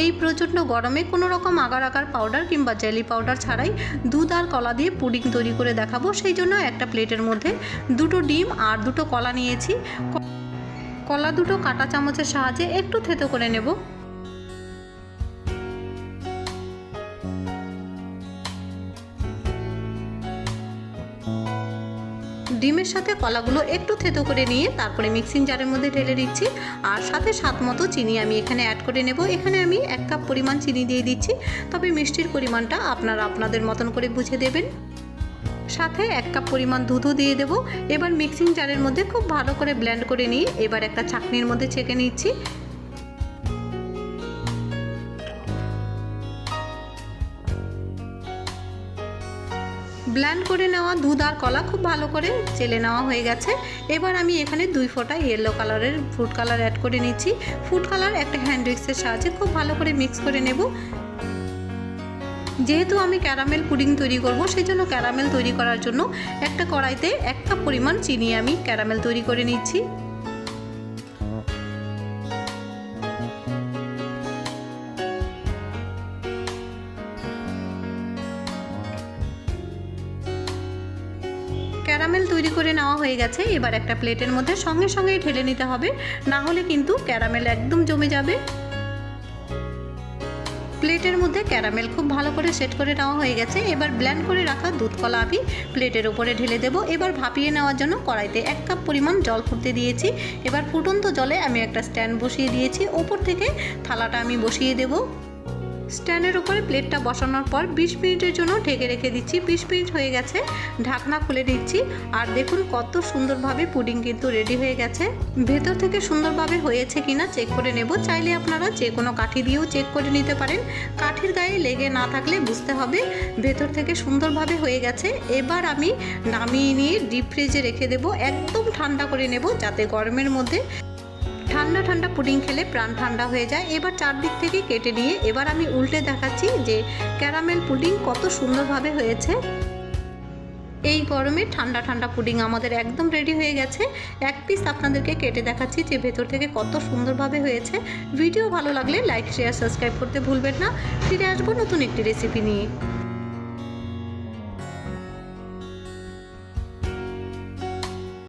এই প্রচণ্ড গরমে কোনো রকম আগার আগার পাউডার কিংবা জেলি পাউডার ছাড়াই দুধ আর কলা দিয়ে পুডিং তৈরি করে দেখাবো। সেই জন্য একটা প্লেটের মধ্যে দুটো ডিম আর দুটো কলা নিয়েছি। কলা দুটো কাটা চামচের সাহায্যে একটু থেতো করে নেব। ডিমের সাথে কলাগুলো একটু থেতো করে নিয়ে তারপরে মিক্সিং জারের মধ্যে ঢেলে দিচ্ছি। আর সাথে স্বাদ মতো চিনি আমি এখানে অ্যাড করে নেব। এখানে আমি এক কাপ পরিমাণ চিনি দিয়ে দিচ্ছি। তবে মিষ্টির পরিমাণটা আপনারা আপনাদের মতন করে বুঝে দেবেন। সাথে এক কাপ পরিমাণ দুধও দিয়ে দেবো। এবার মিক্সিং জারের মধ্যে খুব ভালো করে ব্লেন্ড করে নিয়ে এবার একটা চাকনির মধ্যে ছেঁকে নিচ্ছি। ব্ল্যান্ড করে নেওয়া দুধ আর কলা খুব ভালো করে চেলে নেওয়া হয়ে গেছে। এবার আমি এখানে দুই ফোঁটা ইয়েলো কালারের ফুড কালার অ্যাড করে নিচ্ছি। ফুড কালার একটা হ্যান্ড উইক্সের সাহায্যে খুব ভালো করে মিক্স করে নেব। যেহেতু আমি ক্যারামেল পুডিং তৈরি করব সেই জন্য ক্যারামেল তৈরি করার জন্য একটা কড়াইতে এক কাপ পরিমাণ চিনি আমি ক্যারামেল তৈরি করে নিচ্ছি। ক্যারামেল তৈরি করে নেওয়া হয়ে গেছে। এবার একটা প্লেটের মধ্যে সঙ্গে সঙ্গেই ঢেলে নিতে হবে। না হলে কিন্তু ক্যারামেল একদম জমে যাবে। প্লেটের মধ্যে ক্যারামেল খুব ভালো করে সেট করে নেওয়া হয়ে গেছে। এবার ব্ল্যান্ড করে রাখা দুধ কলা আমি প্লেটের ওপরে ঢেলে দেবো। এবার ভাপিয়ে নেওয়ার জন্য কড়াইতে এক কাপ পরিমাণ জল ফুটতে দিয়েছি। এবার ফুটন্ত জলে আমি একটা স্ট্যান্ড বসিয়ে দিয়েছি। ওপর থেকে থালাটা আমি বসিয়ে দেবো। স্ট্যান্ডের উপরে প্লেটটা বসানোর পর বিশ মিনিটের জন্য ঢেকে রেখে দিচ্ছি। বিশ মিনিট হয়ে গেছে, ঢাকনা খুলে দিচ্ছি। আর দেখুন কত সুন্দরভাবে পুডিং কিন্তু রেডি হয়ে গেছে। ভেতর থেকে সুন্দরভাবে হয়েছে কিনা চেক করে নেব। চাইলে আপনারা যে কোনো কাঠি দিয়েও চেক করে নিতে পারেন। কাঠির গায়ে লেগে না থাকলে বুঝতে হবে ভেতর থেকে সুন্দরভাবে হয়ে গেছে। এবার আমি নামিয়ে নিয়ে ডিপ ফ্রিজে রেখে দেবো। একদম ঠান্ডা করে নেব যাতে গরমের মধ্যে ঠান্ডা ঠান্ডা পুডিং খেলে প্রাণ ঠান্ডা হয়ে যায়। এবার চারদিক থেকে কেটে নিয়ে এবার আমি উল্টে দেখাচ্ছি যে ক্যারামেল পুডিং কত সুন্দরভাবে হয়েছে। এই গরমে ঠান্ডা ঠান্ডা পুডিং আমাদের একদম রেডি হয়ে গেছে। এক পিস আপনাদেরকে কেটে দেখাচ্ছি যে ভেতর থেকে কত সুন্দরভাবে হয়েছে। ভিডিও ভালো লাগলে লাইক শেয়ার সাবস্ক্রাইব করতে ভুলবেন না। ফিরে আসব নতুন একটি রেসিপি নিয়ে।